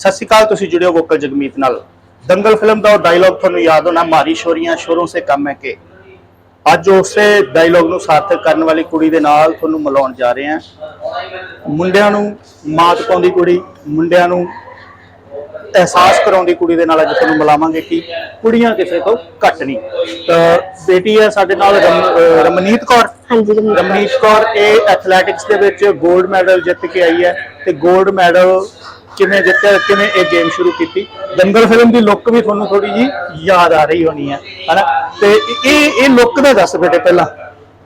ਸਤਿ ਸ਼੍ਰੀ ਅਕਾਲ ਤੁਸੀਂ ਜੁੜਿਓ ਵੋਕਲ ਜਗਮੀਤ ਨਾਲ। ਦੰਗਲ ਫਿਲਮ ਦਾ ਉਹ ਡਾਇਲੌਗ ਤੁਹਾਨੂੰ ਯਾਦ ਹੋਣਾ ਮਾਰੀ ਸ਼ੋਰੀਆਂ ਸ਼ੋਰੋਂ ਸੇ ਕੰਮ ਹੈ ਕਿ। ਅੱਜ ਉਸੇ ਡਾਇਲੌਗ ਨੂੰ ਸਾਰਥਕ ਕਰਨ ਵਾਲੀ ਕੁੜੀ ਦੇ ਨਾਲ ਤੁਹਾਨੂੰ ਮਿਲਾਉਣ ਜਾ ਰਹੇ ਹਾਂ। ਮੁੰਡਿਆਂ ਨੂੰ ਮਾਤ ਪਾਉਂਦੀ ਕੁੜੀ ਮੁੰਡਿਆਂ ਨੂੰ ਅਹਿਸਾਸ ਕਰਾਉਂਦੀ ਕੁੜੀ ਦੇ ਨਾਲ ਅੱਜ ਤੁਹਾਨੂੰ ਮਿਲਾਵਾਂਗੇ ਕਿ ਕੁੜੀਆਂ ਕਿਸੇ ਤੋਂ ਘੱਟ ਨਹੀਂ। ਤਾਂ ਬੇਟੀ ਹੈ ਸਾਡੇ ਨਾਲ ਰਮਨੀਤ ਕੌਰ। ਹਾਂਜੀ ਰਮਨੀਤ ਕੌਰ। ਇਹ ਐਥਲੈਟਿਕਸ ਦੇ ਵਿੱਚ 골ਡ ਮੈਡਲ ਜਿੱਤ ਕੇ ਆਈ ਹੈ ਤੇ 골ਡ ਮੈਡਲ ਕਿਵੇਂ ਜਿੱਤਿਆ ਕਿਵੇਂ ਇਹ ਗੇਮ ਸ਼ੁਰੂ ਕੀਤੀ? ਦੰਗਲ ਫਿਲਮ ਦੀ ਲੁੱਕ ਵੀ ਤੁਹਾਨੂੰ ਥੋੜੀ ਜੀ ਯਾਦ ਆ ਰਹੀ ਹੋਣੀ ਹੈ ਹਨਾ? ਤੇ ਇਹ ਇਹ ਲੁੱਕ ਦਾ ਦੱਸ ਬੇਟੇ ਪਹਿਲਾਂ।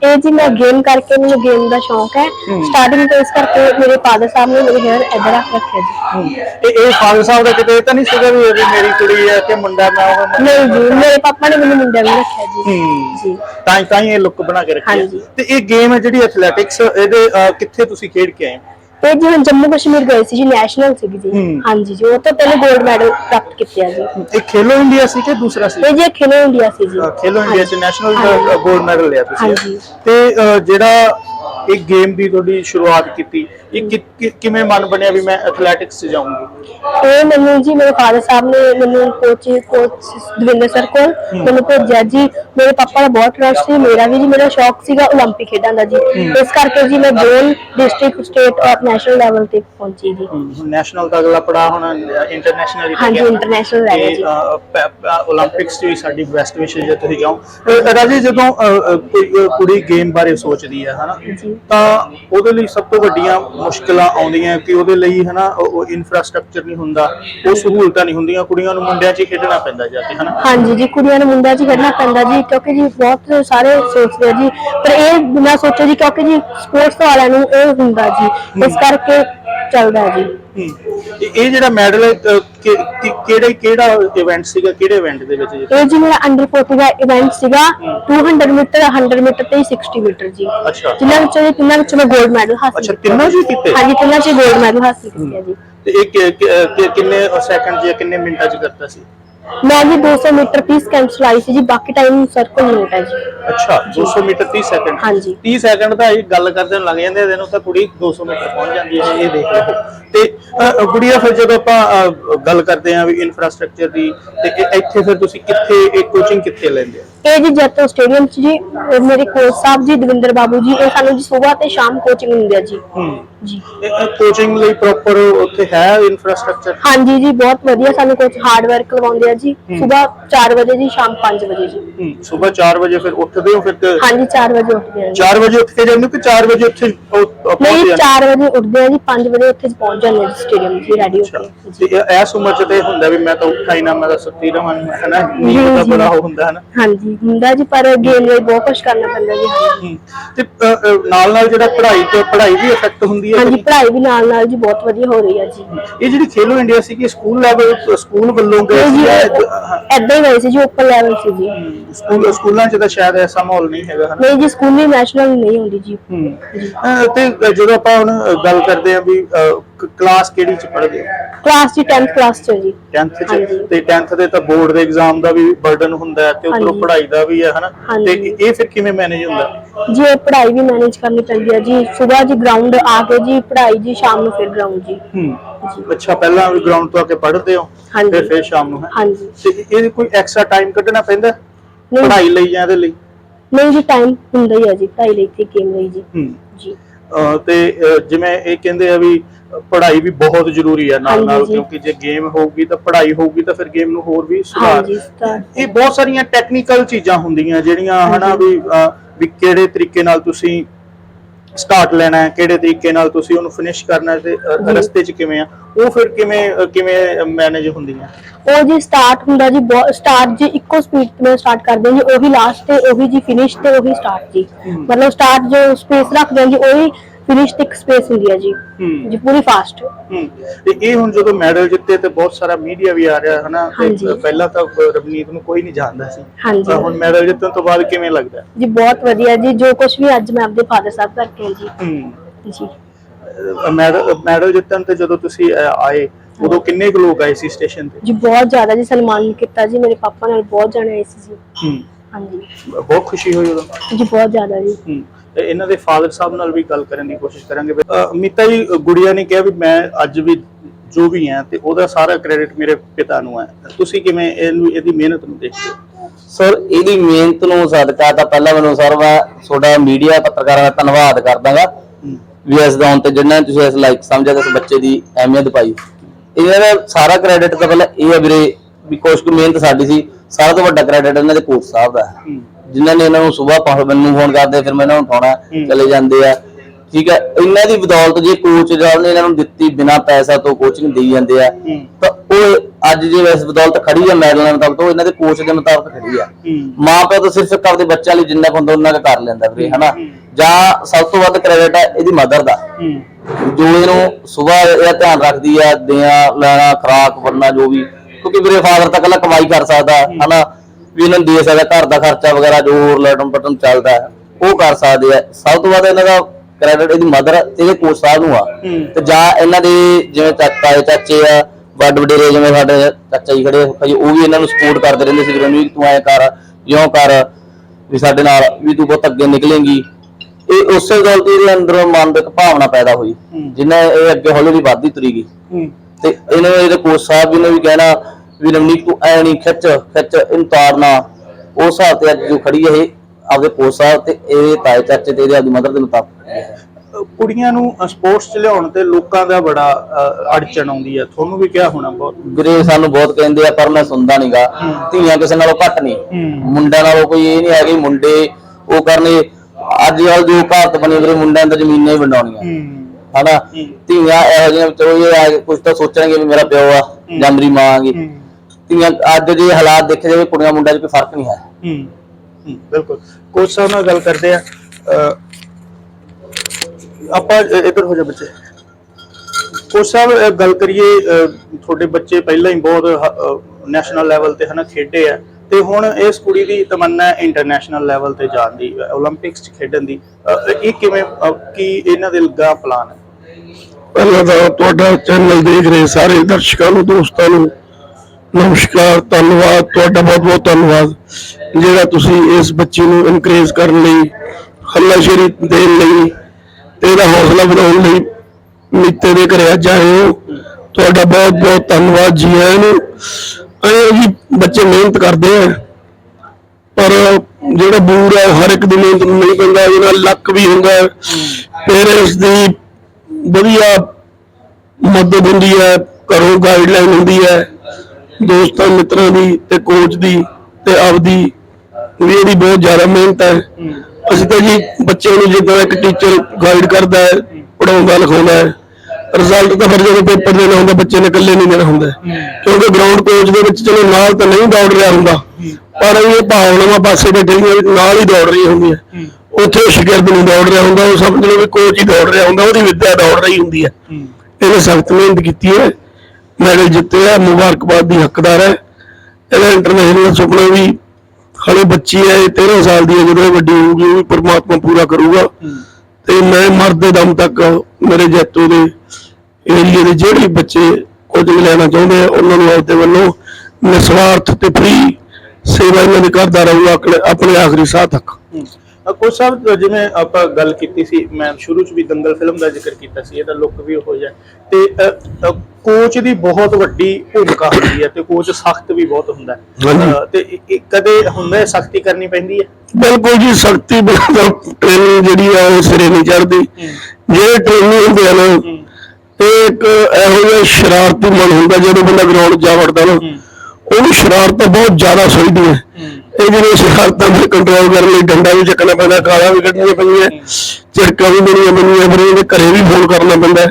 ਇਹ ਜੀ ਮੈਂ ਗੇਮ ਕਰਕੇ ਮੈਨੂੰ ਗੇਮ ਦਾ ਸ਼ੌਂਕ ਹੈ। ਸਟਾਰਟਿੰਗ ਤੋਂ ਇਸ ਕਰਕੇ ਮੇਰੇ ਫਾਦਰ ਸਾਹਿਬ ਨੇ ਮੇਰੇ ਹੇਅਰ ਇੱਧਰ ਰੱਖ ਰੱਖਿਆ ਜੀ। ਇਹ ਇਹ ਫਾਦਰ ਸਾਹਿਬ ਦਾ ਕਿਤੇ ਤਾਂ ਨਹੀਂ ਸੀਗਾ ਵੀ ਇਹ ਮੇਰੀ ਕੁੜੀ ਹੈ ਕਿ ਮੁੰਡਾ ਮੈਂ ਉਹ ਨਹੀਂ ਜੀ ਮੇਰੇ ਪਾਪਾ ਨੇ ਮੈਨੂੰ ਮੁੰਡਾ ਵੀ ਰੱਖਿਆ ਜੀ। ਜੀ। ਤਾਂ ਤਾਂ ਇਹ ਲੁੱਕ ਬਣਾ ਕੇ ਰੱਖੀ ਹੈ। ਹਾਂਜੀ। ਤੇ ਇਹ ਗੇਮ ਹੈ ਜਿਹੜੀ ਐਥਲੈਟਿਕਸ ਇਹਦੇ ਕਿੱਥੇ ਤੁਸੀਂ ਖੇਡ ਕੇ ਆਏ? ਇਹ ਜੀ ਹੁਣ ਜੰਮੂ ਕਸ਼ਮੀਰ ਗਏ ਸੀ ਜੀ ਨੈਸ਼ਨਲ ਸੀਗੀ ਜੀ ਹੂੰ। ਹਾਂਜੀ ਜੀ ਉਹ ਤੋਂ ਪਹਿਲੇ 골ਡ ਮੈਡਲ ਪ੍ਰਾਪਤ ਕੀਤਾ ਜੀ ਇਹ ਖੇਲੋ ਇੰਡੀਆ ਸੀ ਕਿ ਦੂਸਰਾ ਸੀ ਇਹ ਜੀ ਖੇਲੋ ਇੰਡੀਆ ਸੀ ਜੀ ਅ, ਖੇਲੋ ਇੰਡੀਆ ਚ ਨੈਸ਼ਨਲ ਹਾਂਜੀ। 골ਡ ਮੈਡਲ ਲਿਆ ਤੁਸੀਂ ਹਾਂਜੀ। ਤੇ ਅ, ਜਿਹੜਾ ਇਹ ਗੇਮ ਦੀ ਤੁਹਾਡੀ ਸ਼ੁਰੂਆਤ ਕੀਤੀ ਇਹ ਕਿ- ਕਿਵੇਂ ਮਨ ਬਣਿਆ ਵੀ ਮੈਂ ਐਥਲੈਟਿਕਸ 'ਚ ਜਾਊਂਗੀ? ਇਹ ਮੈਨੂੰ ਜੀ ਮੇਰੇ ਫਾਦਰ ਸਾਹਿਬ ਨੇ ਮੈਨੂੰ ਕੋਚ ਕੋਚ ਦਵਿੰਦਰ ਸਰ ਕੋਲ ਮੈਨੂੰ ਭੇਜਿਆ ਜੀ। ਮੇਰੇ ਪਾਪਾ ਦਾ ਬਹੁਤ ਰਸ਼ ਸੀ ਮੇਰਾ ਵੀ ਜੀ ਮੇਰਾ ਸ਼ੌਕ ਸੀਗਾ 올림픽 ਖੇਡਾਂ ਦਾ ਜੀ। ਇਸ ਕਰਕੇ ਜੀ ਮੈਂ ਜ਼ੋਨ ਡਿਸਟ੍ਰਿਕਟ ਸਟੇਟ ਔਰ ਨੈਸ਼ਨਲ ਲੈਵਲ ਤੇ ਪਹੁੰਚੀ ਜੀ। ਨੈਸ਼ਨਲ ਦਾ ਅਗਲਾ ਪੜਾ ਹੁਣ ਇੰਟਰਨੈਸ਼ਨਲ ਹੀ ਪੈ ਹਾਂਜੀ, ਗਿਆ। international ਲੈ ਗਿਆ ਤੇ, ਜੀ। ਅ, ਪ- ਪ- 올림픽ਸ 'ਚ ਵੀ ਸਾਡੀ ਬੈਸਟ ਵਿਸ਼ੇ ਜੇ ਤੁਸੀਂ ਜਾਓ। ਅ, ਰਾਜੀ ਜਦੋਂ ਅ, ਅ, ਕੋਈ ਅ, ਕੁੜੀ ਗੇਮ ਬਾਰੇ ਸੋਚਦੀ ਹੈ ਹਨਾ ਜੀ। ਤਾਂ ਉਹਦੇ ਲਈ ਸਭ ਤੋਂ ਵੱਡੀਆਂ ਮੁਸ਼ਕਲਾਂ ਆਉਂਦੀਆਂ ਕਿ ਉਹਦੇ ਲਈ ਹਨਾ ਉਹ ਇਨਫਰਾਸਟ੍ਰਕਚਰ ਨਹੀਂ ਹੁੰਦਾ ਉਹ ਸਹੂਲਤਾਂ ਨਹੀਂ ਹੁੰਦੀਆਂ ਕੁੜੀਆਂ ਨੂੰ ਮੁੰਡਿਆਂ 'ਚ ਹੀ ਖੇਡਣਾ ਪੈਂਦਾ ਜਾ ਕੇ ਹਨਾ? ਹਾਂਜੀ ਜੀ ਕੁੜੀਆਂ ਨੂੰ ਮੁੰਡਿਆਂ 'ਚ ਹੀ ਖੇਡਣਾ ਪੈਂਦਾ ਜੀ ਕਿਉਂਕਿ ਜੀ ਬਹੁਤ ਸਾਰੇ ਸੋਚਦੇ ਆ ਜੀ ਪਰ ਇਹ ਬਿਨਾਂ ਸੋਚੇ ਜੀ ਕਿਉਂਕਿ ਜੀ ਸਪੋਰਟਸ ਵਾਲਿਆਂ ਨੂੰ ਇਹ ਹੁੰਦਾ ਜੀ ਇਸ ਕਰਕੇ ਚੱਲਦਾ ਜੀ। ਹਮ, ਇਹ ਇਹ ਜਿਹੜਾ ਮੈਡਲ ਕਿਹੜੇ ਕਿਹੜਾ ਇਵੈਂਟ ਸੀਗਾ? ਕਿਹੜੇ ਇਵੈਂਟ ਦੇ ਵਿੱਚ? ਇਹ ਜੀ ਮੇਰਾ ਅੰਡਰ 40 ਦਾ ਇਵੈਂਟ ਸੀਗਾ। 200 ਮੀਟਰ 100 ਮੀਟਰ ਤੇ 60 ਮੀਟਰ ਜੀ। ਅੱਛਾ। ਜਿਨ੍ਹਾਂ ਵਿੱਚੋਂ ਜੀ ਤਿੰਨਾਂ ਵਿੱਚੋਂ ਮੈਂ 골ਡ ਮੈਡਲ ਹਾਸਲ ਅੱਛਾ ਤਿੰਨੋਂ ਜੀ ਕੀਤੇ? ਹਾਂਜੀ ਤਿੰਨਾਂ 'ਚ 골ਡ ਮੈਡਲ ਹਾਸਲ ਕੀਤਾ ਜੀ। ਤੇ ਇਹ ਕਿੰਨੇ ਸੈਕਿੰਡ ਜਾਂ ਕਿੰਨੇ ਮਿੰਟਾਂ 'ਚ ਕਰਤਾ ਸੀ? ਮੈਂ ਜੀ 200 ਮੀਟਰ 30 ਸਕਿੰਟ ਚਲਾਈ ਸੀ ਜੀ ਬਾਕੀ ਟਾਈਮ ਸਰਕਲ ਮਿੰਟ ਹੈ ਜੀ। ਅੱਛਾ 200 ਮੀਟਰ 30 ਸੈਕਿੰਡ ਹਾਂਜੀ। 30 ਸੈਕਿੰਡ ਦਾ ਇਹ ਗੱਲ ਕਰਦੇ ਨੂੰ ਲੱਗ ਜਾਂਦੇ ਆ ਇਹਨੂੰ ਤਾਂ ਕੁੜੀ 200 ਮੀਟਰ ਪਹੁੰਚ ਜਾਂਦੀ ਹੈ ਇਹ ਦੇਖ ਲਓ। ਤੇ ਗੁੜੀਆ ਫਿਰ ਜਦੋਂ ਆਪਾਂ ਗੱਲ ਕਰਦੇ ਆ ਵੀ ਇਨਫਰਾਸਟ੍ਰਕਚਰ ਦੀ ਤੇ ਇੱਥੇ ਫਿਰ ਤੁਸੀਂ ਕਿੱਥੇ ਇਹ ਕੋਚਿੰਗ ਕਿੱਥੇ ਲੈਂਦੇ ਹੋ? ਇਹ ਜੀ ਜੱਤੋ ਸਟੇਡੀਅਮ 'ਚ ਜੀ ਮੇਰੇ ਕੋਚ ਸਾਹਿਬ ਜੀ ਦਵਿੰਦਰ ਬਾਬੂ ਜੀ ਇਹ ਸਾਨੂੰ ਜੀ ਸਵੇਰ ਤੇ ਸ਼ਾਮ ਕੋਚਿੰਗ ਦਿੰਦੇ ਆ ਜੀ। ਹੂੰ। ਜੀ। ਕੋਚਿੰਗ ਲਈ ਪ੍ਰੋਪਰ ਉੱਥੇ ਹੈ ਇਨਫਰਾਸਟ੍ਰਕਚਰ ਹਾਂਜੀ ਜੀ ਬਹੁਤ ਵਧੀਆ ਸਾਨੂੰ ਕੋਚ ਹਾਰਡ ਵਰਕ ਲਵਾਉਂਦੇ ਆ ਜੀ। ਸਵੇਰ 4 ਵਜੇ ਜੀ ਸ਼ਾਮ 5 ਵਜੇ ਜੀ। ਸਵੇਰ 4 ਵਜੇ ਫਿਰ ਉੱਠਦੇ ਹੋ ਫਿਰ ਤੇ ਹਾਂਜੀ 4 ਵਜੇ ਉੱਠਦੇ ਆ ਜੀ। 4 ਵਜੇ ਉੱਠ ਕੇ ਜਾਂਦੇ ਕਿ 4 ਵਜੇ ਉੱਥੇ ਨਹੀਂ ਜਾਂਦੇ 4 ਵਜੇ ਉੱਠਦੇ ਆ ਜੀ 5 ਵਜੇ ਉੱਥੇ ਪਹੁੰਚ ਜਾਂਦੇ ਆ ਸਟੇਡੀਅਮ ਜੀ ਰੈਡੀ ਹੋ ਕੇ। ਜੀ ਇਸ ਉਮਰ ਚ ਤੇ ਹੁੰਦਾ ਵੀ ਮੈਂ ਤਾਂ ਉੱਠਾ ਹੀ ਨਾ ਮੈਂ ਤਾਂ ਸੁੱਤੀ ਰਵਾਂ ਹੈ ਨਾ ਨੀਂਦ ਦਾ। ਬੜਾ ਹੁੰਦਾ ਹੈ ਨਾ ਹਾਂਜੀ ਹੁੰਦਾ ਜੀ ਪਰ ਗੇਮ ਲਈ ਬਹੁਤ ਕੁਝ ਕਰਨਾ ਪੈਂਦਾ ਜੀ ਤੇ ਨਾਲ ਨਾਲ ਜਿਹੜਾ ਪੜ੍ਹਾਈ ਤੇ ਪੜ੍ਹਾਈ ਵੀ ਇਫੈਕਟ ਹੁੰਦੀ ਹੈ ਹਾਂਜੀ? ਪੜ੍ਹਾਈ ਵੀ ਨਾਲ ਨਾਲ ਜੀ ਬਹੁਤ ਵਧੀਆ ਹੋ ਰਹੀ ਹੈ ਜੀ। ਇਹ ਜਿਹੜੀ ਖੇਲੋ ਇੰਡੀਆ ਸੀ ਕਿ ਸਕੂਲ ਲੈਵਲ ਸਕੂਲ ਵੱਲੋਂ ਗਏ ਸੀ ਜੀ ਜਾਂ ਐਦਾਂ ਹੀ ਹੋਈ ਸੀ ਜੀ ਉੱਪਰ ਲੈਵਲ ਸੀ ਜੀ। ਸਕੂਲ ਸਕੂਲਾਂ ਚ ਤਾਂ ਸ਼ਾਇਦ ਐਸਾ ਮਾਹੌਲ ਨਹੀਂ ਹੈਗਾ ਹਨਾ? ਨਹੀਂ ਜੀ ਸਕੂਲੀ ਨੈਸ਼ਨਲ ਨਹੀਂ ਹੁੰਦੀ ਜੀ। ਹਮ, ਤੇ ਜਦੋਂ ਆਪਾਂ ਹੁਣ ਗੱਲ ਕਰਦੇ ਆ ਵੀ ਕਲਾਸ ਕਿਹੜੀ ਚ ਪੜ੍ਹਦੇ ਹੋ? ਕਲਾਸ ਜੀ 10th ਕਲਾਸ ਚ ਜੀ। 10th ਚ? ਹਾਂਜੀ। ਤੇ 10th ਦੇ ਤਾਂ ਬੋਰਡ ਦੇ ਐਗਜ਼ਾਮ ਦਾ ਵੀ ਬਰਡਨ ਹੁੰਦਾ ਹੈ ਤੇ ਉੱਪਰੋਂ ਹਾਂਜੀ। ਪੜ੍ਹਾਈ ਦਾ ਵੀ ਹੈ ਹਨਾ? ਹਾਂਜੀ। ਤੇ ਇਹ ਫਿਰ ਕਿਵੇਂ ਮੈਨੇਜ ਹੁੰਦਾ? ਜੀ ਇਹ ਪੜ੍ਹਾਈ ਵੀ ਮੈਨੇਜ ਕਰਨੀ ਪੈਂਦੀ ਹੈ ਜੀ। ਸਵੇਰ ਜੀ ਗਰਾਊਂਡ ਆ ਕੇ ਜੀ ਪੜ੍ਹਾਈ ਜੀ ਸ਼ਾਮ ਨੂੰ ਫਿਰ ਗਰਾਊਂਡ ਜੀ। ਜੀ। ਅੱਛਾ ਪਹਿਲਾਂ ਗਰਾਊਂਡ ਤੋਂ ਆ ਕੇ ਪੜ੍ਹਦੇ ਹੋ ਹਾਂਜੀ। ਫਿਰ ਫਿਰ ਸ਼ਾਮ ਨੂੰ ਹੈ? ਹਾਂਜੀ। ਤੇ ਇਹ ਕੋਈ ਐਕਸਟਰਾ ਟਾਈਮ ਕੱਢਣਾ ਪੈਂਦਾ? ਹੈ? ਨਹੀਂ। ਪੜ੍ਹਾਈ ਲਈ ਜਾਂ ਇਹਦੇ ਲਈ? ਨਹੀਂ ਜੀ ਟਾਈਮ ਹੁੰਦਾ ਹੀ ਹੈ ਜੀ ਪੜ੍ਹਾਈ ਲਈ ਤੇ ਗੇਮ ਲਈ ਜੀ। ਹਮ ਜੀ। ਤੇ ਜਿਵੇਂ ਇਹ ਕਹਿੰਦੇ ਆ ਵੀ ਪੜ੍ਹਾਈ ਵੀ ਬਹੁਤ ਜ਼ਰੂਰੀ ਹੈ ਨਾਲ ਨਾਲ। ਕਿਉਂਕਿ ਜੇ ਗੇਮ ਹੋਊਗੀ ਤਾਂ ਪੜ੍ਹਾਈ ਹੋਊਗੀ ਤਾਂ ਫਿਰ ਗੇਮ ਨੂੰ ਹੋਰ ਵੀ ਸੁਧਾਰ ਇਹ ਬਹੁਤ ਸਾਰੀਆਂ ਟੈਕਨੀਕਲ ਚੀਜ਼ਾਂ ਹੁੰਦੀਆਂ ਜਿਹੜੀਆਂ ਹਨਾ ਵੀ ਵੀ ਕਿਹੜੇ ਤਰੀਕੇ ਨਾਲ ਤੁਸੀਂ ਸਟਾਰਟ ਲੈਣਾ ਹੈ ਕਿਹੜੇ ਤਰੀਕੇ ਨਾਲ ਤੁਸੀਂ ਉਹਨੂੰ ਫਿਨਿਸ਼ ਕਰਨਾ ਹੈ ਤੇ। ਰਸਤੇ 'ਚ ਕਿਵੇਂ ਆ ਉਹ ਫਿਰ ਕਿਵੇਂ ਅਹ, ਕਿਵੇਂ ਮੈਨੇਜ ਹੁੰਦੀਆਂ ਉਹ ਜੀ ਸਟਾਰਟ ਹੁੰਦਾ ਜੀ ਸਟਾਰਟ ਜੀ ਇੱਕੋ ਸਪੀਡ ਤੇ ਸਟਾਰਟ ਕਰਦੇ ਹਾਂ ਜੀ ਉਹੀ ਲਾਸਟ ਤੇ ਉਹੀ ਜੀ ਫਿਨਿਸ਼ ਤੇ ਉਹੀ ਸਟਾਰਟ ਜੀ। ਮਤਲਬ ਸਟਾਰਟ ਜੋ ਸਪੇਸ ਰੱਖਦੇ ਹਾਂ ਜੀ ਉਹੀ ਫਿਨਿਸ਼ ਤੇ ਇੱਕ ਸਪੇਸ ਹੁੰਦੀ ਹੈ ਜੀ। ਜੀ ਪੂਰੀ ਫਾਸਟ ਤੇ ਇਹ ਹੁਣ ਜਦੋਂ ਮੈਡਲ ਜਿੱਤੇ ਤੇ ਬਹੁਤ ਸਾਰਾ ਮੀਡੀਆ ਵੀ ਆ ਰਿਹਾ ਹਨਾ? ਤੇ ਹਾਂਜੀ। ਪਹਿਲਾਂ ਤਾਂ ਰਵਨੀਤ ਨੂੰ ਕੋਈ ਨਹੀਂ ਜਾਣਦਾ ਸੀ। ਹਾਂਜੀ। ਤਾਂ ਹੁਣ ਮੈਡਲ ਜਿੱਤਣ ਤੋਂ ਬਾਅਦ ਕਿਵੇਂ ਲੱਗਦਾ? ਹੈ? ਜੀ ਬਹੁਤ ਵਧੀਆ ਜੀ। ਜੋ ਕੁਝ ਵੀ ਅੱਜ ਮੈਂ ਆਪਣੇ ਫਾਦਰ ਸਾਹਿਬ ਕਰਕੇ ਆਈ ਜੀ ਜੀ। ਅਹ ਮੈਡਲ ਮੈਡਲ ਜਿੱਤਣ ਤੇ ਜਦੋਂ ਤੁਸੀਂ ਅਹ, ਆਏ ਉਦੋਂ ਕਿੰਨੇ ਕੁ ਲੋਕ ਆਏ ਸੀ ਸਟੇਸ਼ਨ ਤੇ? ਜੀ ਬਹੁਤ ਜ਼ਿਆਦਾ ਜੀ ਸਨਮਾਨ ਕੀਤਾ ਜੀ। ਮੇਰੇ ਪਾਪਾ ਨਾਲ ਬਹੁਤ ਜਾਣੇ ਆਏ ਸੀ ਜੀ। ਹੂੰ। ਹਾਂਜੀ। ਬਹੁਤ ਖੁਸ਼ੀ ਹੋਈ ਉਦੋਂ? ਜੀ ਬਹੁਤ ਜ਼ਿਆਦਾ ਜੀ। ਹੂੰ। ਤੇ ਇਹਨਾਂ ਦੇ ਫਾਦਰ ਸਾਹਿਬ ਨਾਲ ਵੀ ਗੱਲ ਕਰਨ ਦੀ ਕੋਸ਼ਿਸ਼ ਕਰਾਂਗੇ। ਅਮਿਤਾ ਜੀ ਗੁੜੀਆ ਨੇ ਕਿਹਾ ਵੀ ਮੈਂ ਅੱਜ ਵੀ ਜੋ ਵੀ ਹੈ ਤੇ ਉਹਦਾ ਸਾਰਾ ਕ੍ਰੈਡਿਟ ਮੇਰੇ ਪਿਤਾ ਨੂੰ ਹੈ। ਤੁਸੀਂ ਕਿਵੇਂ ਇਹਨੂੰ ਇਹਦੀ ਮਿਹਨਤ ਨੂੰ ਦੇਖਦੇ ਹੋ? ਸਰ ਇਹਦੀ ਮਿਹਨਤ ਨੂੰ ਸਦਕਾ ਤਾਂ ਪਹਿਲਾਂ ਮੈਨੂੰ ਸਰ ਮੈਂ ਤੁਹਾਡਾ ਮੀਡੀਆ ਪੱਤਰਕਾਰਾਂ ਦਾ ਧੰਨਵਾਦ ਕਰਦਾਗਾ। ਵੀ ਇਸ ਦੌਨ ਤੇ ਜਿਨ੍ਹਾਂ ਨੇ ਤੁਸੀਂ ਇਸ ਲਾਈਕ ਸਮਝਿਆ ਇਸ ਬੱਚੇ ਦੀ ਅਹਿਮੀਅਤ ਪਾਈ। ਇਹਨਾਂ ਦਾ ਸਾਰਾ ਕ੍ਰੈਡਿਟ ਤਾਂ ਪਹਿਲਾਂ ਇਹ ਹੈ ਵੀਰੇ ਵੀ ਕੁਛ ਕੁ ਮਿਹਨਤ ਸਾਡੀ ਸੀ ਸਾਰਾ ਤੋਂ ਵੱਡਾ ਕ੍ਰੈਡਿਟ ਇਹਨਾਂ ਦੇ ਕੋਚ ਸਾਹਿਬ ਦਾ ਹੈ। ਜਿਨ੍ਹਾਂ ਨੇ ਇਹਨਾਂ ਨੂੰ ਸਵੇਰ ਮੈਨੂੰ ਫੋਨ ਕਰਦੇ ਫਿਰ ਮੈਂ ਇਹਨਾਂ ਨੂੰ ਉਠਾਉਣਾ। ਚਲੇ ਜਾਂਦੇ ਆ। ਠੀਕ ਹੈ ਇਹਨਾਂ ਦੀ ਬਦੌਲਤ ਜੇ ਕੋਚ ਜਿਹੜਾ ਨੇ ਇਹਨਾਂ ਨੂੰ ਦਿੱਤੀ ਬਿਨਾ ਪੈਸਾ ਤੋਂ ਕੋਚਿੰਗ ਦੇਈ ਜਾਂਦੇ ਆ ਤਾਂ ਉਹ ਅੱਜ ਜੇ ਇਸ ਬਦੌਲਤ ਖੜੀ ਆ ਮੈਡਲਾਂ ਦੇ ਮੁਤਾਬਕ ਤਾਂ ਉਹ ਇਹਨਾਂ ਦੇ ਕੋਚ ਦੇ ਮੁਤਾਬਕ ਖੜੀ ਆ। ਮਾਂ ਪਿਓ ਤਾਂ ਸਿਰਫ ਆਪਦੇ ਬੱਚਿਆਂ ਲਈ ਜਿੰਨਾ ਹੁੰਦਾ ਉਹਨਾਂ ਕੁ ਕਰ ਲੈਂਦਾ ਵੀਰੇ ਹਨਾ? ਜਾਂ ਸਭ ਤੋਂ ਵੱਧ ਕ੍ਰੈਡਿਟ ਹੈ ਇਹਦੀ ਮਦਰ ਦਾ। ਜੋ ਇਹਨੂੰ ਸਵੇਰ ਇਹਦਾ ਧਿਆਨ ਰੱਖਦੀ ਆ ਦਿਆਂ ਲੈਣਾ ਖਰਾਕ ਵਰਨਾ ਜੋ ਵੀ ਕਿਉਂਕਿ ਵੀਰੇ ਫਾਦਰ ਤਾਂ ਇਕੱਲਾ ਕਮਾਈ ਕਰ ਸਕਦਾ ਹਨਾ ਵੀ ਇਹਨਾਂ ਨੂੰ ਦੇ ਸਕਦਾ ਘਰ ਦਾ ਖਰਚਾ ਵਗੈਰਾ ਜੋ ਹੋਰ ਲੈਟਮ ਪਟਮ ਚੱਲਦਾ ਹੈ, ਉਹ ਕਰ ਸਕਦੇ ਆ ਸਭ ਤੋਂ ਵੱਧ ਇਹਨਾਂ ਦਾ ਕ੍ਰੈਡਿਟ ਇਹਦੀ ਮਦਰ ਤੇ ਇਹਦੇ ਕੋਚ ਸਾਹਿਬ ਨੂੰ ਆ। ਤੇ ਜਾਂ ਇਹਨਾਂ ਦੇ ਜਿਵੇਂ ਚਾਚਾ ਹੈ ਚਾਚੇ ਆ ਵੱਡ ਵਡੇਰੇ ਜਿਵੇਂ ਸਾਡੇ ਚਾਚਾ ਜੀ ਖੜੇ ਭਾਈ ਉਹ ਵੀ ਇਹਨਾਂ ਨੂੰ ਸਪੋਰਟ ਕਰਦੇ ਰਹਿੰਦੇ ਸੀ ਵੀਰੇ ਨੂੰ ਵੀ ਤੂੰ ਐ ਕਰ ਜਿਉਂ ਕਰ ਵੀ ਸਾਡੇ ਨਾਲ ਵੀ ਤੂੰ ਬਹੁਤ ਅੱਗੇ ਨਿਕਲੇਂਗੀ। ਇਹ ਉਸੇ ਗੱਲ ਤੇ ਇਹਦੇ ਅੰਦਰੋਂ ਮਨ ਦੇ ਇੱਕ ਭਾਵਨਾ ਪੈਦਾ ਹੋਈ। ਜਿੰਨਾ ਇਹ ਅੱਗੇ ਹੌਲੀ ਹੌਲੀ ਵੱਧਦੀ ਤੁਰੀ ਗਈ। ਹੂੰ, ਤੇ ਇਹਨੇ ਇਹਦੇ ਕੋਚ ਸਾਹਿਬ ਵੀ ਨੇ ਵੀ ਕਹਿਣਾ ਤੂੰ ਐ ਨਹੀਂ ਖਿੱਚ ਖਿੱਚ ਇਹਨੂੰ ਤਾਰਨਾ ਉਸ ਹਿਸਾਬ ਤੇ ਅੱਜ ਜੋ ਖੜੀ ਹੈ ਇਹ ਆਪਦੇ ਕੋਚ ਸਾਹਿਬ ਤੇ ਇਹ ਤਾਏ ਚਾਚੇ ਤੇ ਇਹਦੇ ਆਪਦੀ ਮਦਰ ਦੇ ਮੁਤਾਬਕ ਕੁੜੀਆਂ ਨੂੰ ਸਪੋਰਟਸ ਚ ਲਿਆਉਣ ਤੇ ਲੋਕਾਂ ਦਾ ਬੜਾ ਅ, ਅੜਚਣ ਆਉਂਦੀ ਹੈ ਤੁਹਾਨੂੰ ਵੀ ਕਿਹਾ ਹੋਣਾ ਬਹੁਤ। ਵੀਰੇ ਸਾਨੂੰ ਬਹੁਤ ਕਹਿੰਦੇ ਆ ਪਰ ਮੈਂ ਸੁਣਦਾ ਨਹੀਂਗਾ ਧੀਆਂ ਕਿਸੇ ਨਾਲੋਂ ਘੱਟ ਨਹੀਂ। ਹੂੰ। ਮੁੰਡਿਆਂ ਨਾਲੋਂ ਕੋਈ ਇਹ ਨਹੀਂ ਹੈਗੀ ਮੁੰਡੇ ਉਹ ਕਰਨੇ ਅੱਜ ਕੱਲ ਜੋ ਭਾਰਤ ਬਣੀ ਵੀਰੇ ਮੁੰਡਿਆਂ ਦਾ ਜ਼ਮੀਨਾਂ ਹੀ ਵੰਡਾਉਣੀਆਂ। ਹੂੰ, ਹਨਾ। ਧੀਆਂ ਇਹੋ ਜਿਹੀਆਂ ਚਲੋ ਇਹ ਆ ਕੁਝ ਤਾਂ ਸੋਚਣਗੇ ਵੀ ਮੇਰਾ ਪਿਓ ਆ ਜਾਂ ਮੇਰੀ ਮਾਂ ਆਗੀ ਹੂੰ, ਧੀਆਂ ਅੱਜ ਦੇ ਹਾਲਾਤ ਦੇਖੇ ਜਾਵੇ ਕੁੜੀਆਂ ਮੁੰਡਿਆਂ 'ਚ ਕੋਈ ਫ਼ਰਕ ਨਹੀਂ ਹੈ। ਹੂੰ ਬਿਲਕੁਲ। ਕੋਚ ਸਾਹਿਬ ਨਾਲ ਗੱਲ ਕਰਦੇ ਆ ਆਪਾਂ ਇੱਧਰ ਹੋ ਜਾ ਬੱਚੇ। ਕੋਚ ਸਾਹਿਬ ਗੱਲ ਕਰੀਏ ਤੁਹਾਡੇ ਬੱਚੇ ਪਹਿਲਾਂ ਹੀ ਬਹੁਤ ਨੈਸ਼ਨਲ ਲੈਵਲ ਤੇ ਹਨਾ ਖੇਡੇ ਆ। ਤੇ ਹੁਣ ਇਸ ਕੁੜੀ ਦੀ ਤਮੰਨਾ ਇੰਟਰਨੈਸ਼ਨਲ ਲੈਵਲ ਤੇ ਜਾਣ ਦੀ 올림픽ਸ ਚ ਖੇਡਣ ਦੀ। ਇਹ ਕਿਵੇਂ ਕੀ ਇਹਨਾਂ ਦੇ ਲੱਗਾ ਪਲਾਨ ਹੈ ਪਹਿਲਾਂ ਤੁਹਾਡਾ ਚੈਨਲ ਦੇਖ ਰਹੇ ਸਾਰੇ ਦਰਸ਼ਕਾਂ ਨੂੰ ਦੋਸਤਾਂ ਨੂੰ। ਨਮਸਕਾਰ, ਧੰਨਵਾਦ, ਤੁਹਾਡਾ ਬਹੁਤ ਬਹੁਤ ਧੰਨਵਾਦ, ਜਿਹੜਾ ਤੁਸੀਂ ਇਸ ਬੱਚੀ ਨੂੰ ਇਨਕਰੇਜ ਕਰਨ ਲਈ, ਹੱਲਾਸ਼ੇਰੀ ਦੇਣ ਲਈ ਤੇ ਇਹਦਾ ਹੌਸਲਾ ਵਧਾਉਣ ਲਈ ਮਿੱਤੇ ਦੇ ਘਰੇ ਅੱਜ ਆਏ ਹੋ। ਤੁਹਾਡਾ ਬਹੁਤ ਬਹੁਤ ਧੰਨਵਾਦ ਜੀ ਆਇਆਂ ਨੂੰ। ਐਂ ਜੀ ਬੱਚੇ ਮਿਹਨਤ ਕਰਦੇ ਆ, ਪਰ ਜਿਹੜਾ ਬੂਰ ਹੈ, ਹਰ ਇੱਕ ਦੀ ਮਿਹਨਤ ਨੂੰ ਨਹੀਂ ਪੈਂਦਾ, ਇਹਦੇ ਨਾਲ ਲੱਕ ਵੀ ਹੁੰਦਾ ਪੇਰੈਂਟਸ ਦੀ ਵਧੀਆ ਮਦਦ ਹੁੰਦੀ ਹੈ, ਘਰੋਂ ਗਾਈਡਲਾਈਨ ਹੁੰਦੀ ਹੈ। ਦੋਸਤਾਂ, ਮਿੱਤਰਾਂ ਦੀ ਤੇ ਕੋਚ ਦੀ ਤੇ ਆਪਦੀ ਵੀ ਇਹਦੀ ਬਹੁਤ ਜ਼ਿਆਦਾ ਮਿਹਨਤ ਹੈ। ਅਸੀਂ ਤਾਂ ਜੀ ਬੱਚੇ ਨੂੰ ਜਿੱਦਾਂ ਇੱਕ ਟੀਚਰ ਗਾਈਡ ਕਰਦਾ ਹੈ ਪੜਾਉਂਦਾ ਲਿਖਾਉਂਦਾ ਹੈ। ਰਿਜ਼ਲਟ ਤਾਂ ਫਿਰ ਜਦੋਂ ਪੇਪਰ ਦੇਣਾ ਹੁੰਦਾ, ਬੱਚੇ ਨੇ ਇਕੱਲੇ ਨਹੀਂ ਦੇਣਾ ਹੁੰਦਾ। ਕਿਉਂਕਿ ਗਰਾਊਂਡ ਕੋਚ ਦੇ ਵਿੱਚ ਚਲੋ ਨਾਲ ਤਾਂ ਨਹੀਂ ਦੌੜ ਰਿਹਾ ਹੁੰਦਾ, ਪਰ ਇਹ ਭਾਵਨਾਵਾਂ ਪਾਸੇ ਬੈਠੀਆਂ ਵੀ ਨਾਲ ਹੀ ਦੌੜ ਰਹੀ ਹੁੰਦੀ ਹੈ। ਉੱਥੇ ਉਹ ਸ਼ਾਗਿਰਦ ਨਹੀਂ ਦੌੜ ਰਿਹਾ ਹੁੰਦਾ, ਉਹ ਸਮਝ ਲਓ ਵੀ ਕੋਚ ਹੀ ਦੌੜ ਰਿਹਾ ਹੁੰਦਾ, ਉਹਦੀ ਵਿੱਦਿਆ ਦੌੜ ਰਹੀ ਹੁੰਦੀ ਹੈ। ਇਹਨੇ ਸਖਤ ਮਿਹਨਤ ਕੀਤੀ ਹੈ। ਮੈਡਲ ਜਿੱਤਿਆ ਮੁਬਾਰਕਬਾਦ ਦੀ ਹੱਕਦਾਰ ਹੈ। ਇਹਦਾ ਇੰਟਰਨੈਸ਼ਨਲ ਸੁਪਨਾ ਵੀ ਹਲੇ ਬੱਚੀ ਹੈ 13 ਸਾਲ ਦੀ ਹੈ, ਜਦੋਂ ਵੱਡੀ ਹੋਊਗੀ, ਉਹ ਵੀ ਪਰਮਾਤਮਾ ਪੂਰਾ ਕਰੂਗਾ। ਤੇ ਮੈਂ ਮਰਦੇ ਦਮ ਤੱਕ ਮੇਰੇ ਜੈਤੋ ਦੇ ਏਰੀਏ ਦੇ ਜਿਹੜੇ ਬੱਚੇ ਕੋਚਿੰਗ ਲੈਣਾ ਚਾਹੁੰਦੇ ਆ, ਉਹਨਾਂ ਨੂੰ ਆਪਦੇ ਵੱਲੋਂ ਨਿਸਵਾਰਥ ਤੇ ਫ੍ਰੀ ਸੇਵਾ ਇਹਨਾਂ ਦੀ ਕਰਦਾ ਰਹੂਗਾ ਆਪਣੇ ਆਖਰੀ ਸਾਹ ਤੱਕ। ਕੋਚ ਸਾਹਿਬ ਜਿਵੇਂ ਆਪਾਂ ਗੱਲ ਕੀਤੀ ਸੀ ਮੈਂ ਸ਼ੁਰੂ ਚ ਵੀ ਦੰਗਲ ਫਿਲਮ ਦਾ ਜ਼ਿਕਰ ਕੀਤਾ ਸੀ ਇਹਦਾ ਲੁੱਕ ਵੀ ਹੋ। ਜਾਏ ਤੇ ਕੋਚ ਦੀ ਬਹੁਤ ਵੱਡੀ ਭੂਮਿਕਾ ਹੁੰਦੀ ਹੈ ਤੇ ਕੋਚ ਸਖਤ ਵੀ ਬਹੁਤ ਹੁੰਦਾ ਤੇ ਕਦੇ ਹੁੰਦਾ ਸਖਤੀ ਕਰਨੀ ਪੈਂਦੀ ਹੈ? ਬਿਲਕੁਲ ਜੀ ਸ਼ਕਤੀ ਬਿਨਾਂ ਟ੍ਰੇਨਿੰਗ ਜਿਹੜੀ ਆ ਉਹ ਸਿਰੇ ਨਹੀਂ ਚੜਦੀ ਜਿਹੜੇ ਟ੍ਰੇਨਿੰਗ ਹੁੰਦੇ ਆ ਨਾ ਇਹ ਇੱਕ ਇਹੋ ਜਿਹਾ ਸ਼ਰਾਰਤੀ ਮਨ ਹੁੰਦਾ ਜਦੋਂ ਬੰਦਾ ਗਰਾਊਂਡ ਜਾ ਵੜਦਾ ਨਾ ਉਹਨੂੰ ਸ਼ਰਾਰਤਾਂ ਬਹੁਤ ਜ਼ਿਆਦਾ ਸੋਚਦੀ ਹੈ। ਇਹ ਜਿਹੜੇ ਸ਼ਰਾਰਤਾਂ ਨੂੰ ਕੰਟਰੋਲ ਕਰਨ ਲਈ ਡੰਡਾ ਵੀ ਚੱਕਣਾ ਪੈਂਦਾ, ਕਾਲਾ ਵੀ ਕੱਢਣੀਆਂ ਪੈਂਦੀਆਂ, ਝਿੜਕਾਂ ਵੀ ਦੇਣੀਆਂ ਪੈਂਦੀਆਂ, ਫਿਰ ਇਹਦੇ ਘਰੇ ਵੀ ਫੋਨ ਕਰਨਾ ਪੈਂਦਾ।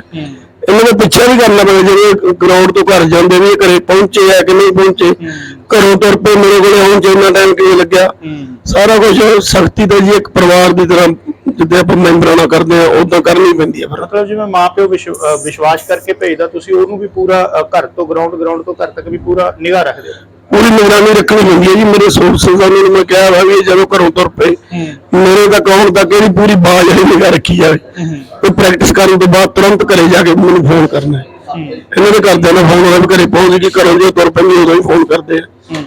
ਇਹਨਾਂ ਦਾ ਪਿੱਛਾ ਵੀ ਕਰਨਾ ਪੈਂਦਾ, ਜਿਹੜੇ ਗਰਾਊਂਡ ਤੋਂ ਘਰ ਜਾਂਦੇ ਵੀ ਘਰੇ ਪਹੁੰਚੇ ਆ ਕਿ ਨਹੀਂ ਪਹੁੰਚੇ, ਘਰੋਂ ਤੁਰ ਪਏ, ਮੇਰੇ ਕੋਲੇ ਆਉਣ ਚ ਟਾਈਮ ਕਿਉਂ ਲੱਗਿਆ? ਸਾਰਾ ਕੁਝ ਸਖਤੀ ਦਾ ਜੀ ਇੱਕ ਪਰਿਵਾਰ ਦੀ ਤਰ੍ਹਾਂ ਜਿੱਦਾਂ ਆਪਾਂ ਮੈਂਬਰਾਂ ਨਾਲ ਕਰਦੇ ਆ ਉਦਾਂ ਕਰਨੀ ਪੈਂਦੀ ਹੈ ਫਿਰ। ਮਤਲਬ ਜਿਵੇਂ ਮਾਪਿਓ ਵਿਸ਼ਵਾਸ ਕਰਕੇ ਭੇਜਦਾ, ਤੁਸੀਂ ਉਹਨੂੰ ਵੀ ਪੂਰਾ ਘਰ ਤੋਂ ਗਰਾਊਂਡ ਗਰਾਊਂਡ ਤੋਂ ਘਰ ਤੱਕ ਵੀ ਪੂਰਾ ਨਿਗਾਹ ਰੱਖਦੇ ਹੋ? ਪੂਰੀ ਨਿਗਰਾਨੀ ਰੱਖਣੀ ਪੈਂਦੀ ਹੈ ਜੀ। ਮੇਰੇ ਸੋਰਸਸ ਦਾ ਉਹਨਾਂ ਨੂੰ ਮੈਂ ਕਿਹਾ ਵਾ ਵੀ ਇਹ ਜਦੋਂ ਘਰੋਂ ਤੁਰ ਪਏ ਮੇਰੇ ਤੱਕ ਆਉਣ ਤੱਕ ਇਹਦੀ ਪੂਰੀ ਬਾਜ਼ ਵਾਲੀ ਨਿਗਾਹ ਰੱਖੀ ਜਾਵੇ। ਉਹ ਪ੍ਰੈਕਟਿਸ ਕਰਨ ਤੋਂ ਬਾਅਦ ਤੁਰੰਤ ਘਰੇ ਜਾ ਕੇ ਮੈਨੂੰ ਫੋਨ ਕਰਨਾ ਹੈ। ਇਹਨਾਂ ਦੇ ਘਰਦਿਆਂ ਨਾਲ ਫੋਨ ਆਇਆ ਵੀ ਘਰੇ ਪਹੁੰਚ ਗਈ ਘਰੋਂ ਜੇ ਤੁਰ ਪੈਂਦੀ ਉਦੋਂ ਹੀ ਫੋਨ ਕਰਦੇ ਆ।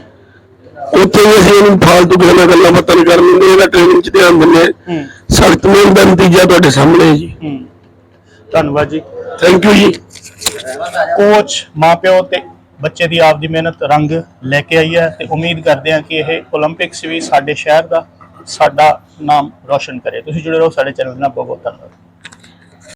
ਉੱਥੇ ਵੀ ਅਸੀਂ ਇਹਨੂੰ ਫਾਲਤੂ ਨਾਲ ਗੱਲਾਂ ਬਾਤਾਂ ਨਹੀਂ ਕਰਨ ਦਿੰਦੇ ਇਹਦਾ ਟ੍ਰੇਨਿੰਗ 'ਚ ਧਿਆਨ ਦਿੰਦੇ ਸਖਤ ਮਿਹਨਤ ਦਾ ਨਤੀਜਾ ਤੁਹਾਡੇ ਸਾਹਮਣੇ ਹੈ ਜੀ। ਧੰਨਵਾਦ ਜੀ। ਥੈਂਕ ਯੂ ਜੀ। ਕੋਚ ਮਾਪਿਓ ਤੇ ਬੱਚੇ ਦੀ ਆਪ ਦੀ ਮਿਹਨਤ ਰੰਗ ਲੈ ਕੇ ਆਈ ਹੈ ਤੇ ਉਮੀਦ ਕਰਦੇ ਹਾਂ ਕਿ ਇਹ 올림픽ਸ ਵੀ ਸਾਡੇ ਸ਼ਹਿਰ ਦਾ ਸਾਡਾ ਨਾਮ ਰੋਸ਼ਨ ਕਰੇ। ਤੁਸੀਂ ਜੁੜੇ ਰਹੋ ਸਾਡੇ ਚੈਨਲ ਨਾਲ ਬਹੁਤ ਬਹੁਤ ਧੰਨਵਾਦ।